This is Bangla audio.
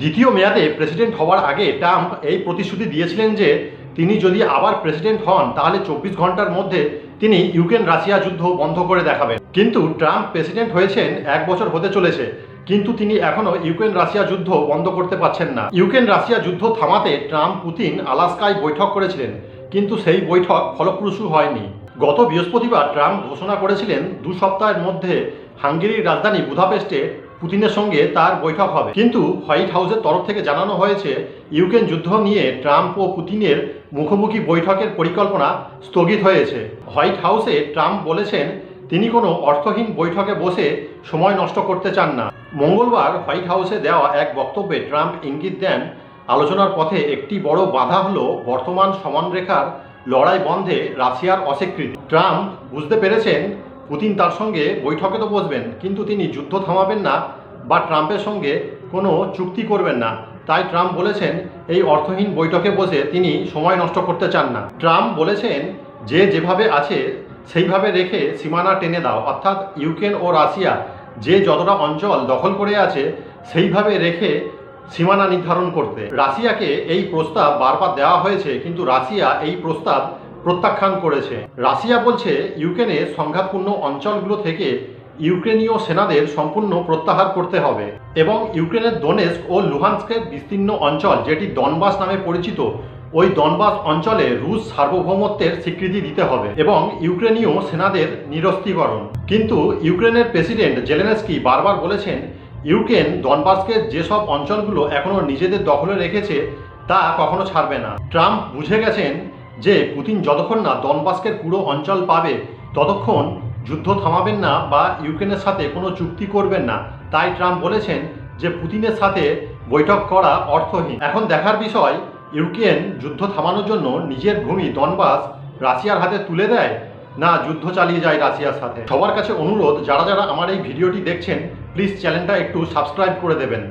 দ্বিতীয় মেয়াদে প্রেসিডেন্ট হওয়ার আগে ট্রাম্প এই প্রতিশ্রুতি দিয়েছিলেন যে তিনি যদি আবার প্রেসিডেন্ট হন, তাহলে চব্বিশ ঘণ্টার মধ্যে তিনি ইউক্রেন রাশিয়া যুদ্ধ বন্ধ করে দেখাবেন। কিন্তু ট্রাম্প প্রেসিডেন্ট হয়েছেন এক বছর হতে চলেছে, কিন্তু তিনি এখনও ইউক্রেন রাশিয়া যুদ্ধ বন্ধ করতে পারছেন না। ইউক্রেন রাশিয়া যুদ্ধ থামাতে ট্রাম্প পুতিন আলাস্কায় বৈঠক করেছিলেন, কিন্তু সেই বৈঠক ফলপ্রসূ হয়নি। গত বৃহস্পতিবার ট্রাম্প ঘোষণা করেছিলেন, দু সপ্তাহের মধ্যে হাঙ্গেরির রাজধানী বুধাপেস্টে পুতিনের সঙ্গে তার বৈঠক হবে। কিন্তু হোয়াইট হাউসের তরফ থেকে জানানো হয়েছে, ইউক্রেন যুদ্ধ নিয়ে ট্রাম্প ও পুতিনের মুখোমুখি বৈঠকের পরিকল্পনা স্থগিত হয়েছে। হোয়াইট হাউসে ট্রাম্প বলেছেন, তিনি কোনো অর্থহীন বৈঠকে বসে সময় নষ্ট করতে চান না। মঙ্গলবার হোয়াইট হাউসে দেওয়া এক বক্তব্যে ট্রাম্প ইঙ্গিত দেন, আলোচনার পথে একটি বড় বাধা হল বর্তমান সমানরেখার লড়াই বন্ধে রাশিয়ার অস্বীকৃতি। ট্রাম্প বুঝতে পেরেছেন পুতিন তার সঙ্গে বৈঠকে তো বসবেন, কিন্তু তিনি যুদ্ধ থামাবেন না বা ট্রাম্পের সঙ্গে কোনো চুক্তি করবেন না। তাই ট্রাম্প বলেছেন, এই অর্থহীন বৈঠকে বসে তিনি সময় নষ্ট করতে চান না। ট্রাম্প বলেছেন, যে যেভাবে আছে, সেইভাবে রেখে সীমানা টেনে দাও। অর্থাৎ ইউক্রেন ও রাশিয়া যে যতটা অঞ্চল দখল করে আছে, সেইভাবে রেখে সীমানা নির্ধারণ করতে। রাশিয়াকে এই প্রস্তাব বারবার দেওয়া হয়েছে, কিন্তু রাশিয়া এই প্রস্তাব প্রত্যাখ্যান করেছে। রাশিয়া বলছে, ইউক্রেনে সংঘাতপূর্ণ অঞ্চলগুলো থেকে ইউক্রেনীয় সেনাদের সম্পূর্ণ প্রত্যাহার করতে হবে এবং ইউক্রেনের দোনেস্ক ও লুহান্সকের বিস্তীর্ণ অঞ্চল, যেটি ডনবাস নামে পরিচিত, ওই ডনবাস অঞ্চলে রুশ সার্বভৌমত্বের স্বীকৃতি দিতে হবে এবং ইউক্রেনীয় সেনাদের নিরস্ত্রীকরণ। কিন্তু ইউক্রেনের প্রেসিডেন্ট জেলেনস্কি বারবার বলেছেন, ইউক্রেন ডনবাসকে যেসব অঞ্চলগুলো এখনও নিজেদের দখলে রেখেছে, তা কখনো ছাড়বে না। ট্রাম্প বুঝে গেছেন যে পুতিন যতক্ষণ না ডনবাস্কের পুরো অঞ্চল পাবে, ততক্ষণ যুদ্ধ থামাবেন না বা ইউক্রেনের সাথে কোনো চুক্তি করবেন না। তাই ট্রাম্প বলেছেন যে পুতিনের সাথে বৈঠক করা অর্থহীন। এখন দেখার বিষয়, ইউক্রেন যুদ্ধ থামানোর জন্য নিজের ভূমি দনবাস রাশিয়ার হাতে তুলে দেয় না যুদ্ধ চালিয়ে যায় রাশিয়ার সাথে? সবার কাছে অনুরোধ, যারা যারা আমার এই ভিডিওটি দেখছেন প্লিজ চ্যানেলটা একটু সাবস্ক্রাইব করে দেবেন।